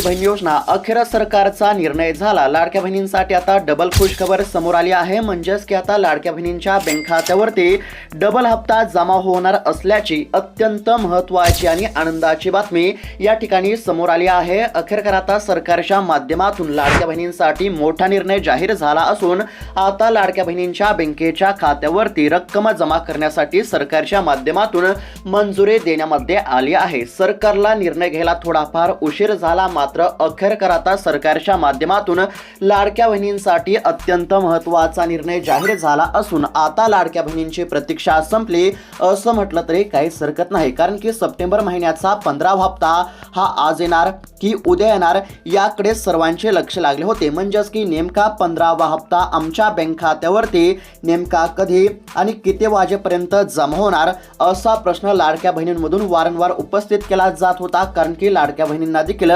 लाडकी बहीण योजना अखेर सरकारचा निर्णय झाला. लाडक्या बहिणींसाठी आता डबल खुश खबर समोर आली आहे. म्हणजेच की आता लाडक्या बहिणींच्या बँक खात्यावरती डबल हप्ता जमा होणार असल्याची अत्यंत महत्वाची आणि आनंदाची बातमी या ठिकाणी समोर आली आहे. अखेरकर आता सरकारच्या माध्यमातून लाडक्या बहिणींसाठी मोठा निर्णय जाहीर झाला असून आता लाडक्या बहिणींच्या बँकेच्या खात्यावरती रक्कम जमा करण्यासाठी सरकारच्या माध्यमातून मंजुरी देण्यामध्ये आली आहे. सरकारला निर्णय घ्यायला थोडाफार उशीर झाला. मात्र अखेरकर आता सरकारच्या माध्यमातून लाडक्या बहिणींसाठी अत्यंत महत्त्वाचा निर्णय जाहीर झाला असून आता लाडक्या बहिणींची प्रतीक्षा संपली असं म्हटलं तरी काहीच हरकत नाही. कारण की सप्टेंबर महिन्याचा पंधरा हप्ता हा आज येणार की उद्या येणार याकडे सर्वांचे लक्ष लागले होते. म्हणजेच की नेमका पंधरावा हप्ता आमच्या बँक खात्यावरती नेमका कधी आणि किती वाजेपर्यंत जमा होणार असा प्रश्न लाडक्या बहिणींमधून वारंवार उपस्थित केला जात होता. कारण की लाडक्या बहिणींना देखील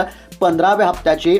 पंधराव्या हप्त्याची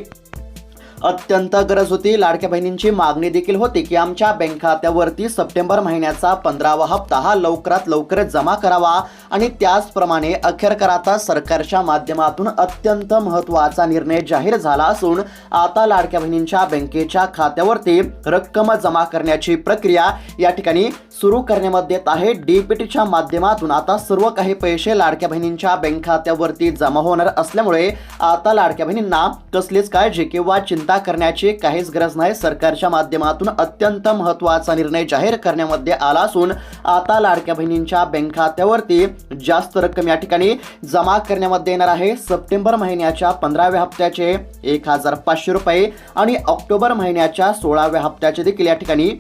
अत्यंत गरज होती. लाडक्या बहिणींची मागणी देखील होती की आमच्या बँक खात्यावरती सप्टेंबर महिन्याचा पंधरावा हप्ता हा लवकरात लवकर जमा करावा आणि त्याचप्रमाणे अखेर आता सरकारच्या माध्यमातून अत्यंत महत्त्वाचा निर्णय जाहीर झाला असून आता लाडक्या बहिणींच्या बँकेच्या खात्यावरती रक्कम जमा करण्याची प्रक्रिया या ठिकाणी सुरू करण्यामध्ये येत आहे. डीपीटीच्या माध्यमातून आता सर्व काही पैसे लाडक्या बहिणींच्या बँक खात्यावरती जमा होणार असल्यामुळे आता लाडक्या बहिणींना कसलीच काळजी किंवा चिंता करण्याची काहीच गरज नाही. सरकारच्या माध्यमातून अत्यंत महत्त्वाचा निर्णय जाहीर करण्यामध्ये आला असून आता लाडक्या बहिणींच्या बँक खात्यावरती जास्त रक्कम या ठिकाणी जमा करण्यामध्ये येणार आहे. सप्टेंबर महिन्याच्या पंधराव्या हप्त्याचे एक हजार पाचशे रुपये आणि ऑक्टोबर महिन्याच्या सोळाव्या हप्त्याचे देखील या ठिकाणी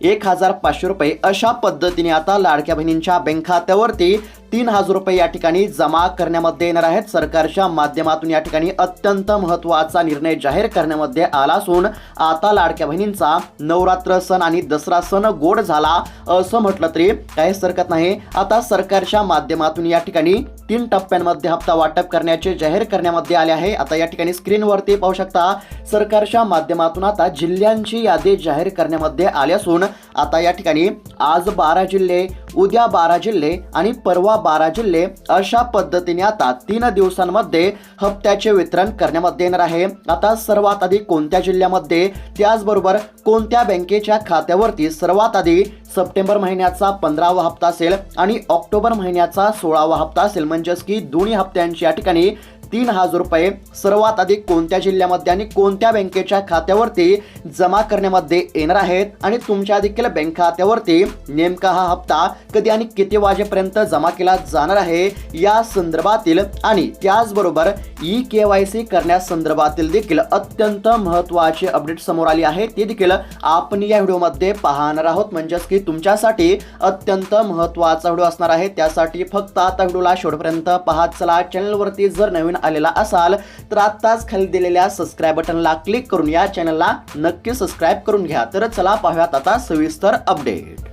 एक हजार पाचशे रुपये. अशा पद्धतीने आता लाडक्या बहिणींच्या बँक खात्यावरती तीन हजार रुपये या ठिकाणी जमा करण्यामध्ये येणार आहेत. सरकारच्या माध्यमातून या ठिकाणी अत्यंत महत्त्वाचा निर्णय जाहीर करण्यामध्ये आला असून आता लाडक्या बहिणींचा नवरात्र सण आणि दसरा सण गोड झाला असं म्हटलं तरी काहीच हरकत नाही. आता सरकारच्या माध्यमातून या ठिकाणी तीन टप्प्यांमध्ये हप्ता वाटप करण्याचे जाहीर करण्यामध्ये आले आहे. आता या ठिकाणी स्क्रीनवरती पाहू शकता सरकारच्या माध्यमातून आता जिल्ह्यांची यादी जाहीर करण्यामध्ये आली असून आता या ठिकाणी आज बारा जिल्हे उद्या बारा जिल्हे आणि परवा बारा जिल्हे अशा पद्धतीने आता तीन दिवसांमध्ये हप्त्याचे वितरण करण्यामध्ये येणार आहे. आता सर्वात आधी कोणत्या जिल्ह्यामध्ये? त्याचबरोबर कोणत्या बँकेच्या खात्यावरती सर्वात आधी सप्टेंबर महिन्याचा पंधरावा हप्ता असेल आणि ऑक्टोबर महिन्याचा सोळावा हप्ता असेल? म्हणजेच की दोन्ही हप्त्यांची या ठिकाणी तीन हजार रुपये. सर्वात अधिक कोणत्या जिल्ह्यामध्ये आणि कोणत्या बँकेच्या खात्यावरती जमा करण्यामध्ये येणार आहेत? आणि तुमच्या देखील बँक खात्यावरती नेमका हा हप्ता कधी आणि किती वाजेपर्यंत जमा केला जाणार आहे? या संदर्भातील आणि त्याचबरोबर ई के वाय सी करण्यासंदर्भातील देखील अत्यंत महत्त्वाचे अपडेट समोर आली आहे. ते देखील आपण या व्हिडिओमध्ये पाहणार आहोत. म्हणजेच की तुमच्यासाठी अत्यंत महत्त्वाचा व्हिडिओ असणार आहे. त्यासाठी फक्त आता व्हिडिओला शेवटपर्यंत पाहत चला. चॅनलवरती जर नवीन आलेला असाल तर आत्ताच खाली दिलेल्या सबस्क्राईब बटनला क्लिक करून या चॅनलला नक्की सबस्क्राईब करून घ्या. तर चला पाहूयात आता सविस्तर अपडेट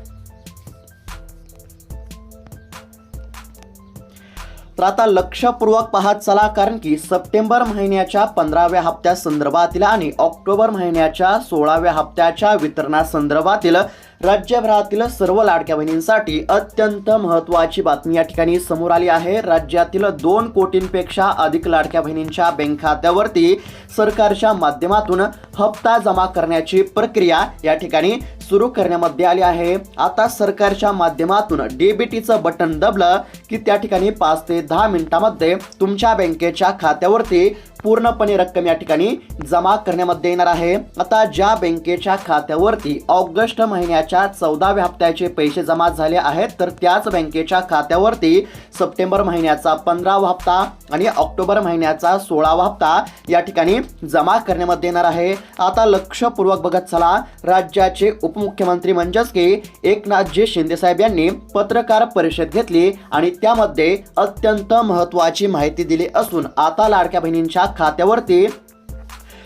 तर आता लक्षपूर्वक पाहत चला कारण की सप्टेंबर महिन्याच्या पंधराव्या हप्त्या संदर्भातील आणि ऑक्टोबर महिन्याच्या सोळाव्या हप्त्याच्या वितरणासंदर्भातील राज्यभरातील सर्व लाडक्या बहिणींसाठी अत्यंत महत्त्वाची बातमी या ठिकाणी समोर आली आहे. राज्यातील दोन कोटींपेक्षा अधिक लाडक्या बहिणींच्या बँक खात्यावरती सरकारच्या माध्यमातून हप्ता जमा करण्याची प्रक्रिया या ठिकाणी सुरू करण्यामध्ये आली आहे. आता सरकारच्या माध्यमातून डीबीटीचं बटन दबलं की त्या ठिकाणी पाच ते दहा मिनिटामध्ये तुमच्या बँकेच्या खात्यावरती पूर्णपणे रक्कम या ठिकाणी जमा करण्यामध्ये येणार आहे. आता ज्या बँकेच्या खात्यावरती ऑगस्ट महिन्याच्या चौदाव्या हप्त्याचे पैसे जमा झाले आहेत तर त्याच बँकेच्या खात्यावरती सप्टेंबर महिन्याचा पंधरावा हप्ता आणि ऑक्टोबर महिन्याचा सोळावा हप्ता या ठिकाणी जमा करण्यामध्ये येणार आहे. आता लक्षपूर्वक बघत चला. राज्याचे उपमुख्यमंत्री म्हणजेच की एकनाथजी शिंदेसाहेब यांनी पत्रकार परिषद घेतली आणि त्यामध्ये अत्यंत महत्त्वाची माहिती दिली असून आता लाडक्या बहिणींच्या खात्यावरती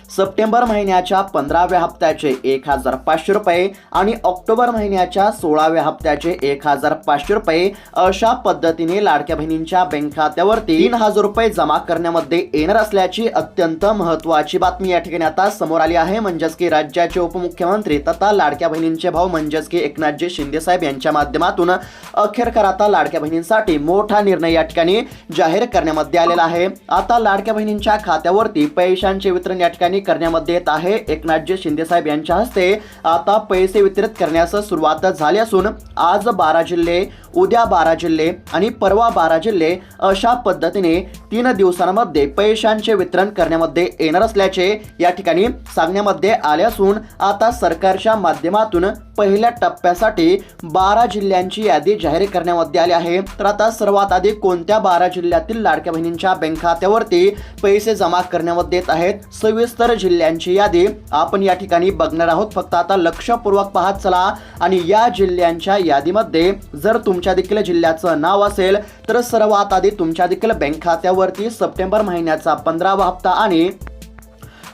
सप्टेंबर महिन्याच्या पंधराव्या हप्त्याचे एक हजार पाचशे रुपये आणि ऑक्टोबर महिन्याच्या सोळाव्या हप्त्याचे एक हजार पाचशे रुपये अशा पद्धतीने लाडक्या बहिणींच्या बँक खात्यावरती तीन हजार रुपये जमा करण्यामध्ये येणार असल्याची अत्यंत महत्वाची बातमी या ठिकाणी आता समोर आली आहे. म्हणजेच की राज्याचे उपमुख्यमंत्री तथा लाडक्या बहिणींचे भाऊ म्हणजेच की एकनाथजी शिंदे साहेब यांच्या माध्यमातून अखेरकर आता लाडक्या बहिणींसाठी मोठा निर्णय या ठिकाणी जाहीर करण्यामध्ये आलेला आहे. आता लाडक्या बहिणींच्या खात्यावरती पैशांचे वितरण या ठिकाणी करण्यामध्ये येत आहे. एकनाथजी शिंदे साहेब यांच्या हस्ते आता पैसे वितरित करण्यास सुरुवात झाली असून आज बारा जिल्हे उद्या बारा जिल्हे आणि परवा बारा जिल्हे अशा पद्धतीने तीन दिवसांमध्ये पैशांचे वितरण करण्यामध्ये येणार असल्याचे या ठिकाणी सांगण्यामध्ये आले असून आता सरकारच्या माध्यमातून पहिल्या टप्प्यासाठी बारा जिल्ह्यांची यादी जाहीर करण्यामध्ये आली आहे. तर आता सर्वात आधी कोणत्या बारा जिल्ह्यातील लाडक्या बहिणींच्या बँक खात्यावरती पैसे जमा करण्यामध्ये येत आहेत? सविस्तर जिल्ह्यांची यादी आपण या ठिकाणी बघणार आहोत. फक्त आता लक्षपूर्वक पाहत चला आणि या जिल्ह्यांच्या यादीमध्ये जर तुमच्या देखील जिल्ह्याचं नाव असेल तर सर्वात आधी तुमच्या देखील बँक खात्यावरती सप्टेंबर महिन्याचा पंधरावा हप्ता आणि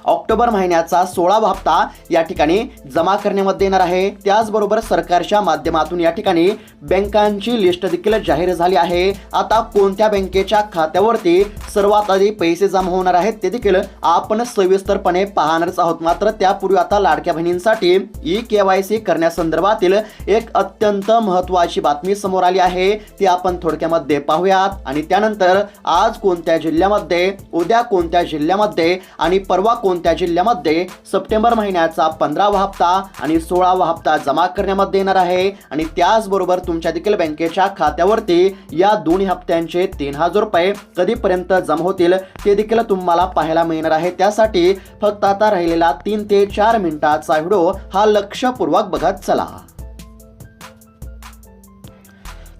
ऑक्टोबर महिन्याचा सोळावा हप्ता या ठिकाणी जमा करण्यामध्ये येणार आहे. त्याचबरोबर सरकारच्या माध्यमातून या ठिकाणी बँकांची लिस्ट देखील जाहीर झाली आहे. आता कोणत्या बँकेच्या खात्यावरती सर्वात आधी पैसे जमा होणार आहेत ते देखील आपण सविस्तरपणे पाहणारच आहोत. मात्र त्यापूर्वी आता लाडक्या बहिणींसाठी ई के वाय सी करण्यासंदर्भातील एक अत्यंत महत्वाची बातमी समोर आली आहे. ती आपण थोडक्यामध्ये पाहूयात. आणि त्यानंतर आज कोणत्या जिल्ह्यामध्ये उद्या कोणत्या जिल्ह्यामध्ये आणि परवा कोण कोणत्या जिल्ह्यामध्ये सप्टेंबर महिन्याचा पंधरावा हप्ता आणि सोळावा हप्ता जमा करण्यामध्ये येणार आहे. आणि त्याचबरोबर तुमच्या देखील बँकेच्या खात्यावरती या दोन्ही हप्त्यांचे तीन हजार रुपये कधीपर्यंत जमा होतील ते देखील तुम्हाला पाहायला मिळणार आहे. त्यासाठी फक्त आता राहिलेला तीन ते चार मिनिटाचा व्हिडिओ हा लक्षपूर्वक बघत चला.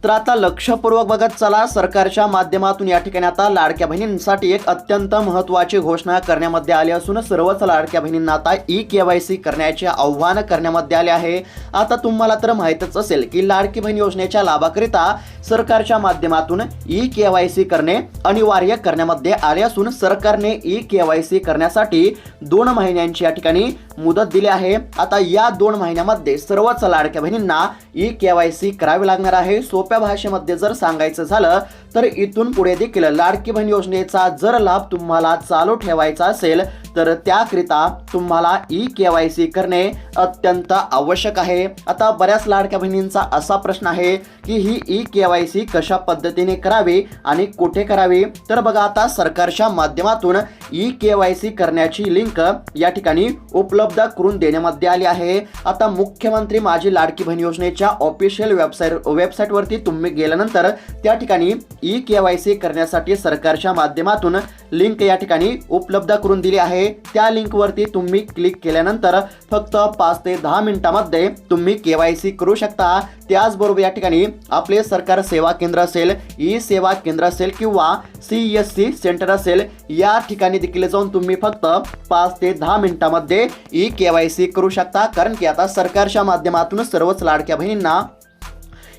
तर आता लक्षपूर्वक बघत चला सरकारच्या माध्यमातून या ठिकाणी आता लाडक्या बहिणींसाठी एक अत्यंत महत्वाची घोषणा करण्यामध्ये आली असून सर्वच लाडक्या बहिणींना आता ई के वाय सी करण्याचे आव्हान करण्यामध्ये आले आहे. आता तुम्हाला तर माहीतच असेल की लाडकी बहीण योजनेच्या लाभाकरिता सरकारच्या माध्यमातून ई के वाय सी करणे अनिवार्य करण्यामध्ये आले असून सरकारने ई के वाय सी करण्यासाठी दोन महिन्यांची या ठिकाणी मुदत दिली आहे. आता या दोन महिन्यामध्ये सर्वच लाडक्या बहिणींना ई के वाय सी करावी लागणार आहे. सोप्या भाषेमध्ये जर सांगायचं झालं तर इथून पुढे देखील लाडकी बहीण योजनेचा जर लाभ तुम्हाला चालू ठेवायचा असेल तर त्याकरिता तुम्हाला ई के वाय सी करणे अत्यंत आवश्यक आहे. आता बऱ्याच लाडक्या बहिणींचा असा प्रश्न आहे की ही ई के वाय सी कशा पद्धतीने करावी आणि कुठे करावी? तर बघा आता सरकारच्या माध्यमातून ई के वाय सी करण्याची लिंक या ठिकाणी उपलब्ध उपलब्ध करून देण्यामध्ये आली आहे. आता मुख्यमंत्री माझी लाडकी बहीण योजनेच्या ऑफिशियल वेबसाईट वेबसाईटवरती तुम्ही गेल्यानंतर त्या ठिकाणी ई के वाय सी करण्यासाठी सरकारच्या माध्यमातून लिंक या ठिकाणी उपलब्ध करून दिली आहे. त्या लिंकवरती तुम्ही क्लिक केल्यानंतर फक्त पाच ते दहा मिनिटामध्ये तुम्ही के वाय सी करू शकता. त्याचबरोबर या ठिकाणी आपले सरकार सेवा केंद्र असेल ई सेवा केंद्र असेल किंवा सी एस सी सेंटर असेल या ठिकाणी देखील जाऊन तुम्ही फक्त पाच ते दहा मिनिटामध्ये ई के वाय सी करू शकता. कारण की आता सरकारच्या माध्यमातून सर्वच लाडक्या बहिणींना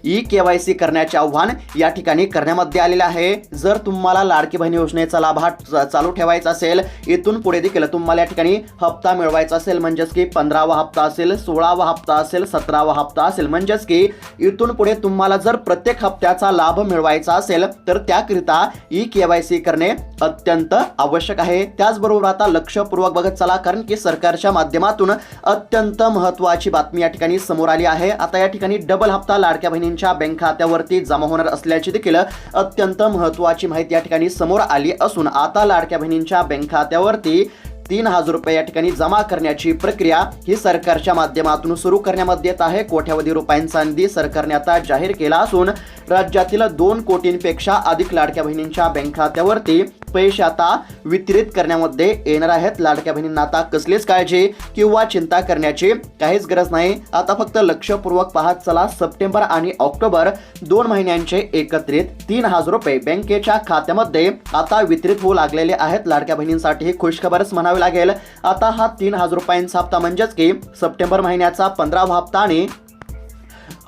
ई के वाय सी करण्याचे आव्हान या ठिकाणी करण्यामध्ये आलेले आहे. जर तुम्हाला लाडकी बहीण योजनेचा लाभ हा चालू ठेवायचा असेल इथून पुढे देखील तुम्हाला या ठिकाणी हप्ता मिळवायचा असेल. म्हणजेच की पंधरावा हप्ता असेल सोळावा हप्ता असेल सतरावा हप्ता असेल. म्हणजेच की इथून पुढे तुम्हाला जर प्रत्येक हप्त्याचा लाभ मिळवायचा असेल तर त्याकरिता ई के वाय सी करणे अत्यंत आवश्यक आहे. त्याचबरोबर आता लक्षपूर्वक बघत चला कारण की सरकारच्या माध्यमातून अत्यंत महत्वाची बातमी या ठिकाणी समोर आली आहे. आता या ठिकाणी डबल हप्ता लाडक्या बहिणी बहिणींच्या बँक खात्यावरती जमा होणार असल्याची देखील अत्यंत महत्वाची माहिती या ठिकाणी समोर आली असून आता लाडक्या बहिणींच्या बँक खात्यावरती तीन हजार रुपये या ठिकाणी जमा करण्याची प्रक्रिया ही सरकारच्या माध्यमातून सुरू करण्यामध्ये येत आहे. कोट्यावधी रुपयांचा निधी सरकारने आता जाहीर केला असून राज्यातील दोन कोटींपेक्षा अधिक लाडक्या बहिणींच्या बँक खात्यावरती पैसे आता वितरित करण्यामध्ये येणार आहेत. लाडक्या बहिणींना आता कसलीच काळजी किंवा चिंता करण्याची काहीच गरज नाही. आता फक्त लक्षपूर्वक पाहत चला सप्टेंबर आणि ऑक्टोबर दोन महिन्यांचे एकत्रित तीन हजार रुपये बँकेच्या खात्यामध्ये आता वितरित होऊ लागलेले आहेत. लाडक्या बहिणींसाठी ही खुशखबरच म्हणावी लागेल. आता हा तीन हजार रुपयांचा हप्ता म्हणजेच की सप्टेंबर महिन्याचा पंधरावा हप्ता आणि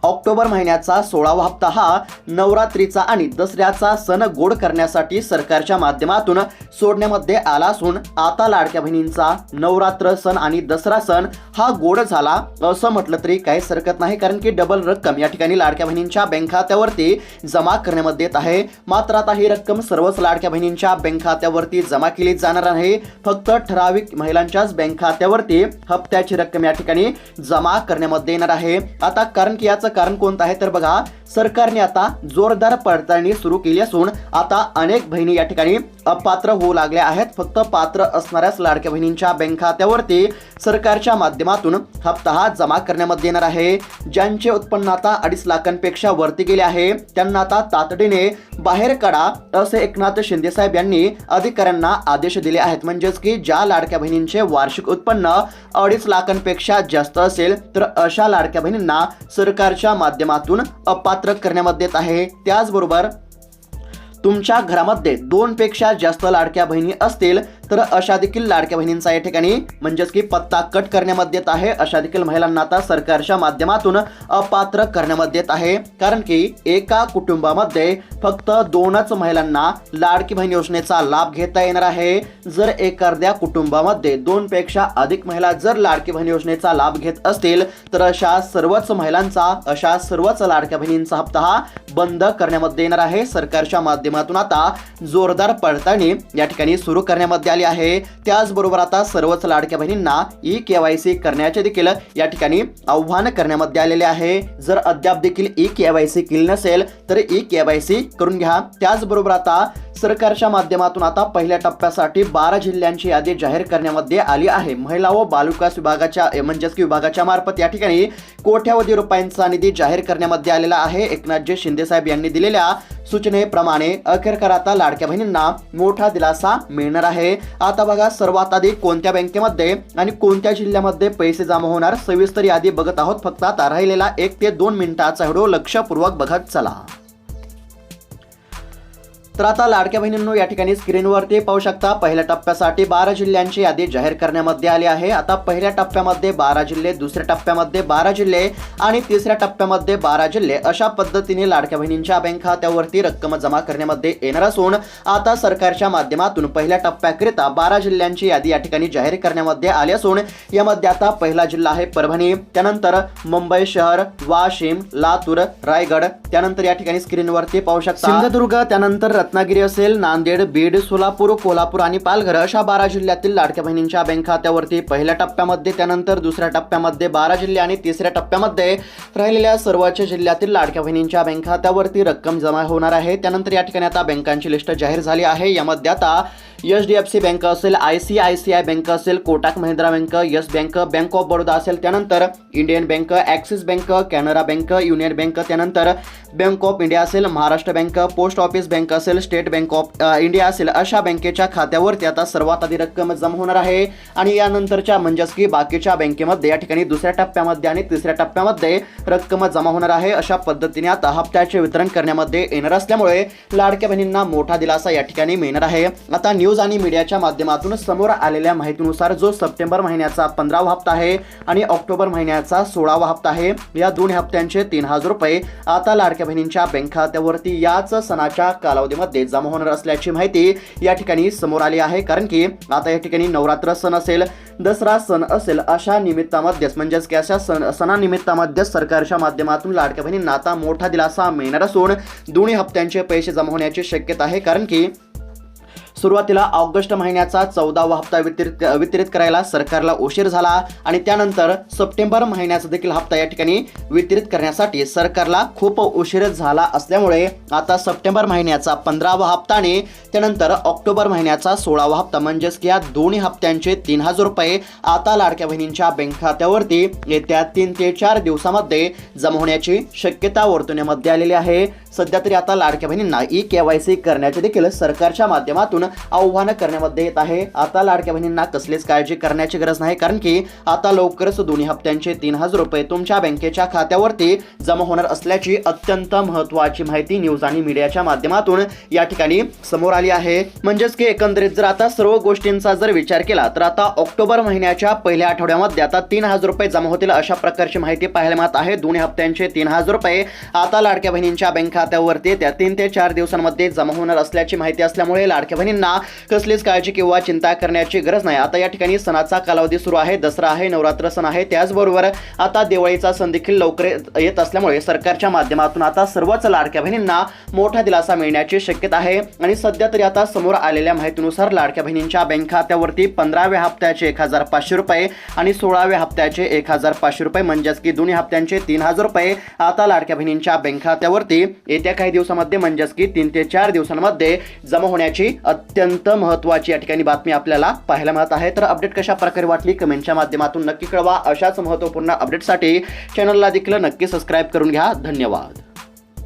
ऑक्टोबर महिन्याचा सोळावा हप्ता हा नवरात्रीचा आणि दसऱ्याचा सण गोड करण्यासाठी सरकारच्या माध्यमातून सोडण्यामध्ये आला असून आता लाडक्या बहिणींचा नवरात्र सण आणि दसरा सण हा गोड झाला असं म्हटलं तरी काहीच हरकत नाही कारण की डबल रक्कम या ठिकाणी लाडक्या बहिणींच्या बँक खात्यावरती जमा करण्यामध्ये येत आहे. मात्र आता ही रक्कम सर्वच लाडक्या बहिणींच्या बँक खात्यावरती जमा केली जाणार आहे. फक्त ठराविक महिलांच्याच बँक खात्यावरती हप्त्याची रक्कम या ठिकाणी जमा करण्यामध्ये येणार आहे. आता कारण की याचं कारण कोणतं आहे? तर बघा सरकारने आता जोरदार पडताळणी सुरू केली असून आता अनेक बहिणी या ठिकाणी अपात्र होऊ लागल्या आहेत. फक्त पात्र असणाऱ्याच लाडक्या बहिणींच्या बँक खात्यावरती सरकारच्या माध्यमातून हप्ता हा जमा करण्यामध्ये येणार आहे. ज्यांचे उत्पन्न आता अडीच लाखांपेक्षा वरती गेले आहे त्यांना आता तातडीने बाहेर काढा असे एकनाथ शिंदेसाहेब यांनी अधिकाऱ्यांना आदेश दिले आहेत. म्हणजेच की ज्या लाडक्या बहिणींचे वार्षिक उत्पन्न अडीच लाखांपेक्षा जास्त असेल तर अशा लाडक्या बहिणींना सरकारच्या माध्यमातून अपात्र करण्यामध्ये येत आहे. त्याचबरोबर तुमच्या घरामध्ये दोन पेक्षा जास्त लाडक्या बहिणी असतील तर अशा देखील लाडक्या बहिणींचा या ठिकाणी म्हणजेच की पत्ता कट करण्यामध्ये येत आहे. अशा देखील महिलांना आता सरकारच्या माध्यमातून अपात्र करण्यामध्ये येत आहे. कारण की एका कुटुंबामध्ये फक्त दोनच महिलांना लाडकी बहीण योजनेचा लाभ घेता येणार आहे. जर एखाद्या कुटुंबामध्ये दोन पेक्षा अधिक महिला जर लाडकी बहीण योजनेचा लाभ घेत असतील तर अशा सर्वच महिलांचा अशा सर्वच लाडक्या बहिणींचा हप्ता हा बंद करण्यामध्ये येणार आहे. सरकारच्या माध्यमातून आता जोरदार पडताळणी या ठिकाणी सुरू करण्यामध्ये आली आहे. त्याचबरोबर आता सर्वच लाडक्या बहिणींना ई केवायसी करण्याचे देखील या ठिकाणी आव्हान करण्यामध्ये आलेले आहे. जर अद्याप देखील ई केवायसी केली नसेल तर ई केवायसी करून घ्या. त्याचबरोबर आता सरकारच्या माध्यमातून आता पहिल्या टप्प्यासाठी बारा जिल्ह्यांची यादी जाहीर करण्यामध्ये आली आहे. महिला व बालविकास विभागाच्या म्हणजेच की विभागाच्या मार्फत या ठिकाणी कोट्यावधी रुपयांचा निधी जाहीर करण्यामध्ये आलेला आहे. एकनाथजी शिंदे साहेब यांनी दिलेल्या सूचनेप्रमाणे अखेरकर आता लाडक्या बहिणींना मोठा दिलासा मिळणार आहे. आता बघा सर्वात आधी कोणत्या बँकेमध्ये आणि कोणत्या जिल्ह्यामध्ये पैसे जमा होणार सविस्तर यादी बघत आहोत. फक्त आता राहिलेला एक ते दोन मिनिटाचा व्हिडिओ लक्षपूर्वक बघत चला. तर आता लाडक्या बहिणींनो या ठिकाणी स्क्रीनवरती पाहू शकता पहिल्या टप्प्यासाठी बारा जिल्ह्यांची यादी जाहीर करण्यामध्ये आली आहे. आता पहिल्या टप्प्यामध्ये बारा जिल्हे दुसऱ्या टप्प्यामध्ये बारा जिल्हे आणि तिसऱ्या टप्प्यामध्ये बारा जिल्हे. अशा पद्धतीने लाडक्या बहिणींच्या बँक खात्यावरती रक्कम जमा करण्यामध्ये येणार असून आता सरकारच्या माध्यमातून पहिल्या टप्प्याकरिता बारा जिल्ह्यांची यादी या ठिकाणी जाहीर करण्यामध्ये आली असून यामध्ये आता पहिला जिल्हा आहे परभणी त्यानंतर मुंबई शहर वाशिम लातूर रायगड त्यानंतर या ठिकाणी स्क्रीनवरती पाहू शकता. सिंधुदुर्ग त्यानंतर रत्नागिरी असेल नांदेड बीड सोलापूर कोल्हापूर आणि पालघर अशा बारा जिल्ह्यातील लाडक्या बहिणींच्या बँक खात्यावरती पहिल्या टप्प्यामध्ये त्यानंतर दुसऱ्या टप्प्यामध्ये बारा जिल्हे आणि तिसऱ्या टप्प्यामध्ये राहिलेल्या सर्वच जिल्ह्यातील लाडक्या बहिणींच्या बँक खात्यावरती रक्कम जमा होणार आहे. त्यानंतर या ठिकाणी आता बँकांची लिस्ट जाहीर झाली आहे. यामध्ये आता H D F C bank असेल I C I C I bank असेल Kotak Mahindra bank Yes bank bank of Baroda असेल त्यानंतर Indian bank Axis bank Canara bank Union bank त्यानंतर बँक ऑफ इंडिया असेल Maharashtra bank post office bank असेल स्टेट बँक ऑफ इंडिया असेल अशा बँकेच्या खात्यावरती आता सर्वात आधी रक्कम जमा होणार आहे. आणि यानंतरच्या म्हणजेच की बाकीच्या बँकेमध्ये या ठिकाणी दुसऱ्या टप्प्यामध्ये आणि तिसऱ्या टप्प्यामध्ये रक्कम जमा होणार आहे. अशा पद्धतीने आता हप्त्याचे वितरण करण्यामध्ये येणार असल्यामुळे लाडक्या बहिणींना मोठा दिलासा या ठिकाणी मिळणार आहे. आता न्यूज आणि मीडियाच्या माध्यमातून समोर आलेल्या माहितीनुसार जो सप्टेंबर महिन्याचा पंधरावा हप्ता आहे आणि ऑक्टोबर महिन्याचा सोळावा हप्ता आहे या दोन हप्त्यांचे तीन हजार रुपये आता लाडक्या बहिणींच्या बँक खात्यावरती याच सणाच्या कालावधीमध्ये जमा होणार असल्याची माहिती या ठिकाणी समोर आली आहे. कारण की आता या ठिकाणी नवरात्र सण असेल दसरा सण असेल अशा निमित्तामध्येच म्हणजेच की अशा सण सणानिमित्तामध्ये सरकारच्या माध्यमातून लाडक्या बहिणींना आता मोठा दिलासा मिळणार असून दोन्ही हप्त्यांचे पैसे जमा होण्याची शक्यता आहे. कारण की सुरुवातीला ऑगस्ट महिन्याचा चौदावा हप्ता वितरित वितरित करायला सरकारला उशीर झाला आणि त्यानंतर सप्टेंबर महिन्याचा देखील हप्ता या ठिकाणी वितरित करण्यासाठी सरकारला खूप उशीर झाला असल्यामुळे आता सप्टेंबर महिन्याचा पंधरावा हप्ता आणि त्यानंतर ऑक्टोबर महिन्याचा सोळावा हप्ता म्हणजेच की या दोन्ही हप्त्यांचे तीन हजार रुपये आता लाडक्या बहिणींच्या बँक खात्यावरती येत्या तीन ते चार दिवसामध्ये जमा होण्याची शक्यता वर्तवण्यामध्ये आलेली आहे. सध्या तरी आता लाडक्या बहिणींना ई के वाय सी करण्याचे देखील सरकारच्या माध्यमातून आव्हान करण्यामध्ये येत आहे. आता लाडक्या बहिणींना कसलीच काळजी करण्याची गरज नाही कारण की आता लवकरच दोन्ही हप्त्यांचे तीन हजार रुपये तुमच्या बँकेच्या खात्यावरती जमा होणार असल्याची अत्यंत महत्वाची माहिती न्यूज आणि मीडियाच्या माध्यमातून या ठिकाणी समोर आली आहे. म्हणजेच की एकंदरीत जर आता सर्व गोष्टींचा जर विचार केला तर आता ऑक्टोबर महिन्याच्या पहिल्या आठवड्यामध्ये आता तीन हजार रुपये जमा होतील अशा प्रकारची माहिती पाहायला मिळत आहे. दोन्ही हप्त्यांचे तीन हजार रुपये आता लाडक्या बहिणींच्या बँक खात्यावरती त्या तीन ते चार दिवसांमध्ये जमा होणार असल्याची माहिती असल्यामुळे लाडक्या बहिणींना कसलीच काळजी किंवा चिंता करण्याची गरज नाही. आता या ठिकाणी सणाचा कालावधी सुरू आहे दसरा आहे नवरात्र सण आहे. त्याचबरोबर आता दिवाळीचा सण देखील लवकर येत- येत असल्यामुळे सरकारच्या माध्यमातून आता सर्वच लाडक्या बहिणींना मोठा दिलासा मिळण्याची शक्यता आहे. आणि सध्या तरी आता समोर आलेल्या माहितीनुसार लाडक्या बहिणींच्या बँक खात्यावरती पंधराव्या हप्त्याचे एक हजार पाचशे रुपये आणि सोळाव्या हप्त्याचे एक हजार पाचशे रुपये म्हणजेच की दोन्ही हप्त्यांचे तीन हजार रुपये आता लाडक्या बहिणींच्या बँक खात्यावरती येत्या काही दिवसामध्ये म्हणजेच की तीन ते चार दिवसांमध्ये जमा होण्याची अत्यंत महत्वाची या ठिकाणी बातमी आपल्याला पाहायला मिळत आहे. तर अपडेट कशा प्रकारे वाटली? कमेंटच्या माध्यमातून नक्की कळवा. अशाच महत्त्वपूर्ण अपडेटसाठी चॅनलला देखील नक्की सबस्क्राईब करून घ्या. धन्यवाद.